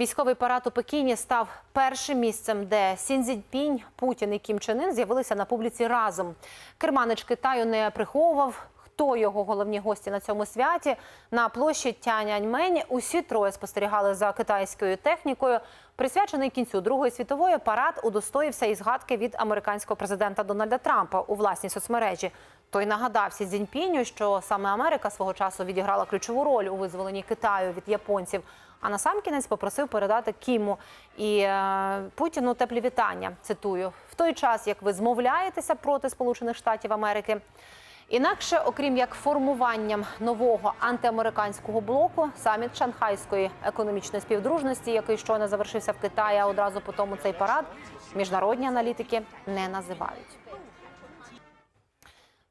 Військовий парад у Пекіні став першим місцем, де Сінзіньпінь, Путін і Кім Чен Ын з'явилися на публіці разом. Керманич Китаю не приховував, хто його головні гості на цьому святі. На площі Тяньаньмень усі троє спостерігали за китайською технікою. Присвячений кінцю Другої світової парад удостоївся і згадки від американського президента Дональда Трампа у власній соцмережі. Той нагадав Сі Цзіньпіню, що саме Америка свого часу відіграла ключову роль у визволенні Китаю від японців. А насамкінець попросив передати Кіму і е, Путіну теплі вітання. Цитую в той час, як ви змовляєтеся проти Сполучених Штатів Америки. Інакше, окрім як формуванням нового антиамериканського блоку, саміт Шанхайської економічної співдружності, який щойно завершився в Китаї, а одразу по тому цей парад, міжнародні аналітики не називають.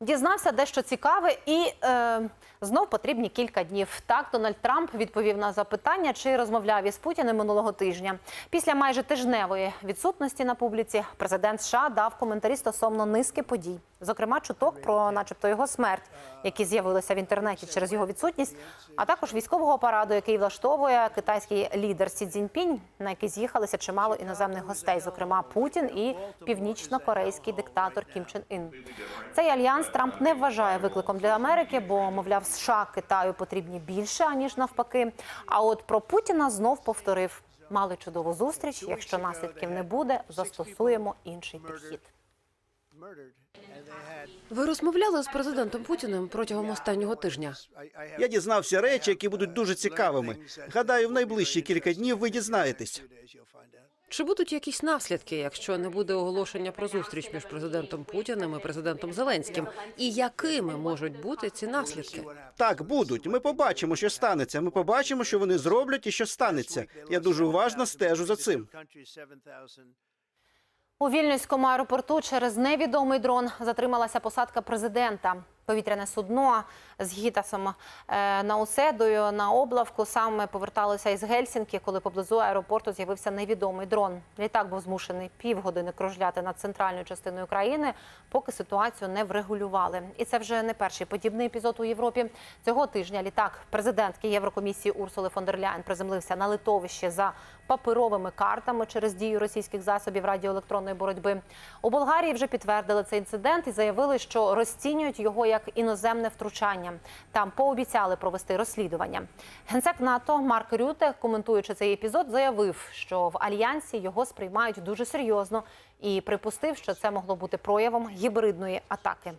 Дізнався дещо цікаве, і е, знов потрібні кілька днів. Так Дональд Трамп відповів на запитання, чи розмовляв із Путіним минулого тижня. Після майже тижневої відсутності на публіці президент США дав коментарі стосовно низки подій, зокрема чуток про, начебто, його смерть, які з'явилися в інтернеті через його відсутність, а також військового параду, який влаштовує китайський лідер Сі Цзіньпінь, на який з'їхалися чимало іноземних гостей, зокрема Путін і північно-корейський диктатор Кім Чен Ін. Цей альянс Трамп не вважає викликом для Америки, бо мовляв, США Китаю потрібні більше аніж навпаки. А от про Путіна знов повторив: мали чудову зустріч. Якщо наслідків не буде, застосуємо інший підхід. Ви розмовляли з президентом Путіним протягом останнього тижня. Я дізнався речі, які будуть дуже цікавими. Гадаю, в найближчі кілька днів ви дізнаєтесь. Чи будуть якісь наслідки, якщо не буде оголошення про зустріч між президентом Путіним і президентом Зеленським? І якими можуть бути ці наслідки? Так, будуть. Ми побачимо, що станеться. Ми побачимо, що вони зроблять і що станеться. Я дуже уважно стежу за цим. У Вільнюському аеропорту через невідомий дрон затрималася посадка президента. Повітряне судно з гітасом е, Науседою на облавку саме поверталося із Гельсінки, коли поблизу аеропорту з'явився невідомий дрон. Літак був змушений півгодини кружляти над центральною частиною країни, поки ситуацію не врегулювали. І це вже не перший подібний епізод у Європі. Цього тижня літак президентки Єврокомісії Урсули фон дер Ляйн приземлився на литовище за паперовими картами через дію російських засобів радіоелектронної боротьби. У Болгарії вже підтвердили цей інцидент і заявили, що розцінюють його як іноземне втручання. Там пообіцяли провести розслідування. Генсек НАТО Марк Рюте, коментуючи цей епізод, заявив, що в альянсі його сприймають дуже серйозно і припустив, що це могло бути проявом гібридної атаки.